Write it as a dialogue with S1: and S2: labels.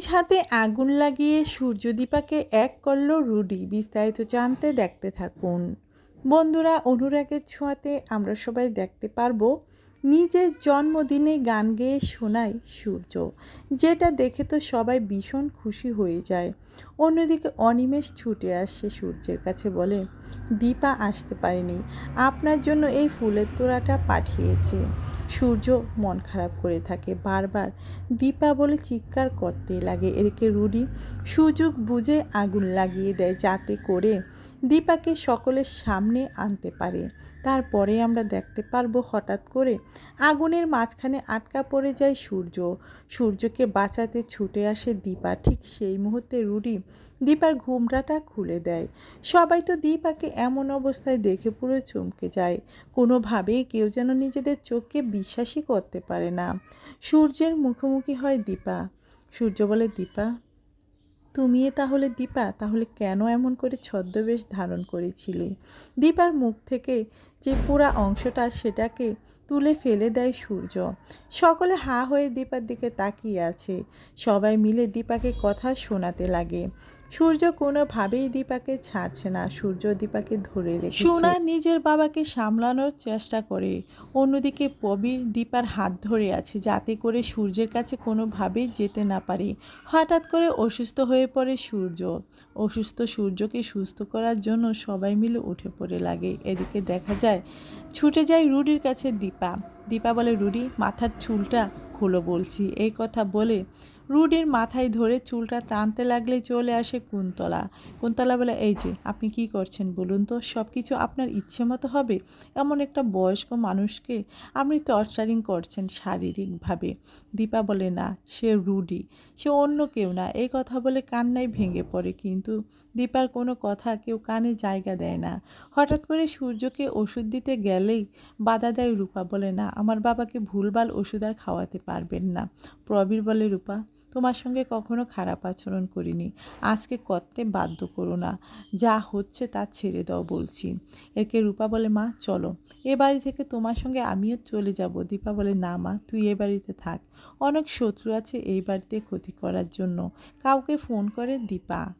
S1: নিজ হাতে আগুন লাগিয়ে সূর্যদীপাকে এক করল রুডি বিস্তারিত জানতে দেখতে থাকুন। বন্ধুরা, অনুরাগের ছোঁয়াতে আমরা সবাই দেখতে পারব নিজের জন্মদিনে গান গেয়ে শোনায় সূর্য। যেটা দেখে তো সবাই ভীষণ খুশি হয়ে যায়। অন্যদিকে অনিমেষ ছুটে আসে সূর্যের কাছে বলে, দীপা, আসতে পারেনি। আপনার জন্য এই ফুলের তোড়াটা পাঠিয়েছে। সূর্য মন খারাপ করে থাকে। বারবার দীপা বলে চিৎকার করতে লাগে। এদিকে রুডি সুযোগ বুঝে আগুন লাগিয়ে দেয় যাতে করে দীপাকে সকলের সামনে আনতে পারে। তারপরে আমরা দেখতে পারব হঠাৎ করে আগুনের মাঝখানে আটকা পড়ে যায় সূর্য। সূর্যকে বাঁচাতে ছুটে আসে দীপা। ঠিক সেই মুহূর্তে রুডি দীপার ঘুমটাটা খুলে দেয়। সবাই তো দীপাকে এমন অবস্থায় দেখে পুরো চমকে যায়। কোনোভাবেই কেউ যেন নিজেদের চোখকে বিশ্বাসই করতে পারে না। সূর্যের মুখোমুখি হয় দীপা। সূর্য বলে, দীপা তুমি তাহলে দীপা তাহলে কেন এমন করে ছদ্মবেশ ধারণ করেছিলে? দীপার মুখ থেকে যে পুরা অংশটা সেটাকে তুলে ফেলে দেয় সূর্য। সকলে হা হয়ে দীপার দিকে তাকিয়ে আছে। সবাই মিলে দীপাকে কথা শোনাতে লাগে। সূর্য কোনোভাবেই দীপাকে ছাড়ছে না। সূর্য দীপাকে ধরে রেখে সোনা নিজের বাবাকে সামলানোর চেষ্টা করে। অন্যদিকে প্রবীর দীপার হাত ধরে আছে যাতে করে সূর্যের কাছে কোনোভাবেই যেতে না পারে। হঠাৎ করে অসুস্থ হয়ে পড়ে সূর্য। অসুস্থ সূর্যকে সুস্থ করার জন্য সবাই মিলে উঠে পড়ে লাগে। এদিকে দেখা যায় ছুটে যায় রুডির কাছে দীপা। দীপা বলে, রুডি, মাথার চুলটা খুলো বলছি। এই কথা বলে রুডির মাথায় ধরে চুলটা টানতে লাগলে চলে আসে কুন্তলা। কুন্তলা বলে, এই যে, আপনি কি করছেন বলুন তো? সব কিছু আপনার ইচ্ছে মতো হবে? এমন একটা বয়স্ক মানুষকে আপনি টর্চারিং করছেন শারীরিকভাবে? দীপা বলে, না, সে রুডি। সে অন্য কেউ না। এই কথা বলে কান্নায় ভেঙে পড়ে। কিন্তু দীপার কোনো কথা কেউ কানে জায়গা দেয় না। হঠাৎ করে সূর্যকে ওষুধ দিতে গেলেই বাধা দেয় রূপা। বলে, না, আমার বাবাকে ভুলভাল ওষুধ আর খাওয়াতে পারবেন না। প্রবীর বলে, রূপা তোমার সঙ্গে কখনো খারাপ আচরণ করিনি। আজকে করতে বাধ্য করো না। যা হচ্ছে তা ছেড়ে দাও বলছি। একে রূপা বলে, মা, চলো। এ বাড়ি থেকে তোমার সঙ্গে আমিও চলে যাব। দীপা বলে, না, মা, তুই এ বাড়িতে থাক। অনেক শত্রু আছে এই বাড়িতে ক্ষতি করার জন্য। কাউকে ফোন করে দীপা।